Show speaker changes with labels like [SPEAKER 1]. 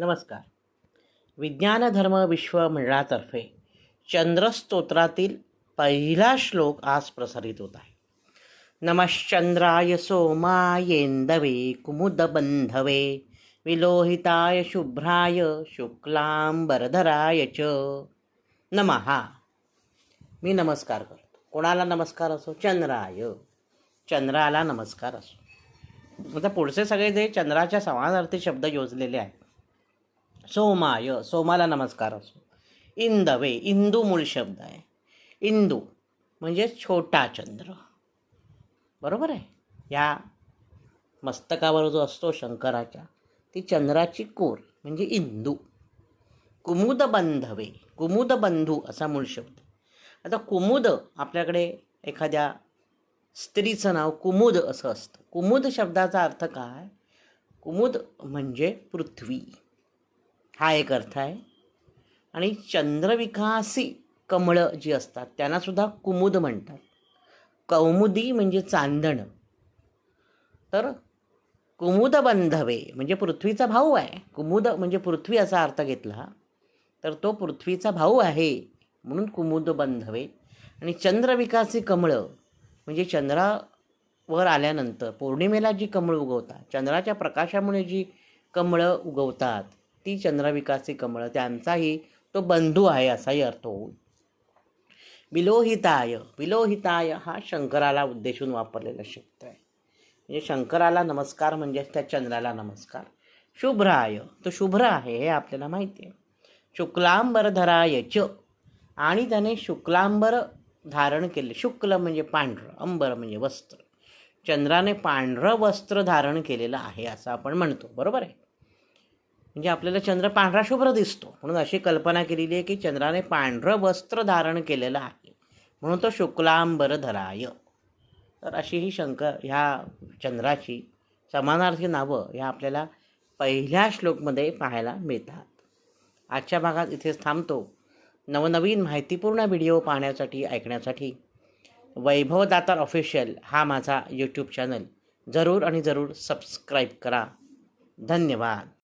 [SPEAKER 1] नमस्कार. विज्ञान धर्म विश्व मंडळातर्फे चंद्रस्तोत्रातील पहिला श्लोक आज प्रसारित होत आहे. नमश्चंद्राय सोमायेंदवे कुमुदबंधवे विलोहिताय शुभ्राय शुक्लांबरधराय च. नमहा मी नमस्कार करतो. कोणाला नमस्कार असो? चंद्राय. चंद्राला नमस्कार असो. आता पुढचे सगळे जे चंद्राच्या समानार्थी शब्द योजलेले आहेत सोमाय सोमाला नमस्कार असो इंदवे इंदू मूळ शब्द आहे इंदू म्हणजे छोटा चंद्र. बरोबर आहे? या मस्तकावर जो असतो शंकराच्या ती चंद्राची कोर म्हणजे इंदू. कुमुद बंधवे कुमुद बंधू असा मूळ शब्द आता कुमुद आपल्याकडे एखाद्या स्त्रीचं नाव कुमुद असं असतं. कुमुद शब्दाचा अर्थ काय? कुमुद म्हणजे पृथ्वी. हा एक अर्थ आहे. आणि चंद्रविकासी कमळं जी असतात त्यांनासुद्धा कुमुद म्हणतात. कौमुदी म्हणजे चांदणं. तर कुमुद बंधवे म्हणजे पृथ्वीचा भाऊ आहे. कुमुद म्हणजे पृथ्वी असा अर्थ घेतला. तर तो पृथ्वीचा भाऊ आहे म्हणून कुमुद बंधवे. आणि चंद्रविकासी कमळं म्हणजे चंद्रावर आल्यानंतर पौर्णिमेला जी कमळं उगवतात चंद्राच्या प्रकाशामुळे जी कमळं उगवतात ती चंद्रविकासी कमळं त्यांचाही तो बंधू आहे असाही अर्थ होऊन. विलोहिताय विलोहिताय हा शंकराला उद्देशून वापरलेला शब्द आहे. म्हणजे शंकराला नमस्कार म्हणजेच त्या चंद्राला नमस्कार. शुभ्राय तो शुभ्र आहे हे आपल्याला माहिती आहे. शुक्लांबरधराय च. आणि त्याने शुक्लांबर धारण केले. शुक्ल म्हणजे पांढरं अंबर म्हणजे वस्त्र. चंद्राने पांढरं वस्त्र धारण केलेलं आहे असं आपण म्हणतो. बरोबर आहे? म्हणजे आपल्याला चंद्र पांढरा शुभ्र दिसतो. म्हणून अशी कल्पना केलेली आहे की चंद्राने पांढरं वस्त्र धारण केलेलं आहे. म्हणून तो शुक्लांबर धराय. तर अशी ही शंकर ह्या चंद्राची समानार्थी नावं ह्या आपल्याला पहिल्या श्लोकमध्ये पाहायला मिळतात. आजच्या भागात इथेच थांबतो. नवनवीन माहितीपूर्ण व्हिडिओ पाहण्यासाठी ऐकण्यासाठी वैभव दातार ऑफिशियल हा माझा यूट्यूब चॅनल. जरूर आणि जरूर सबस्क्राईब करा. धन्यवाद.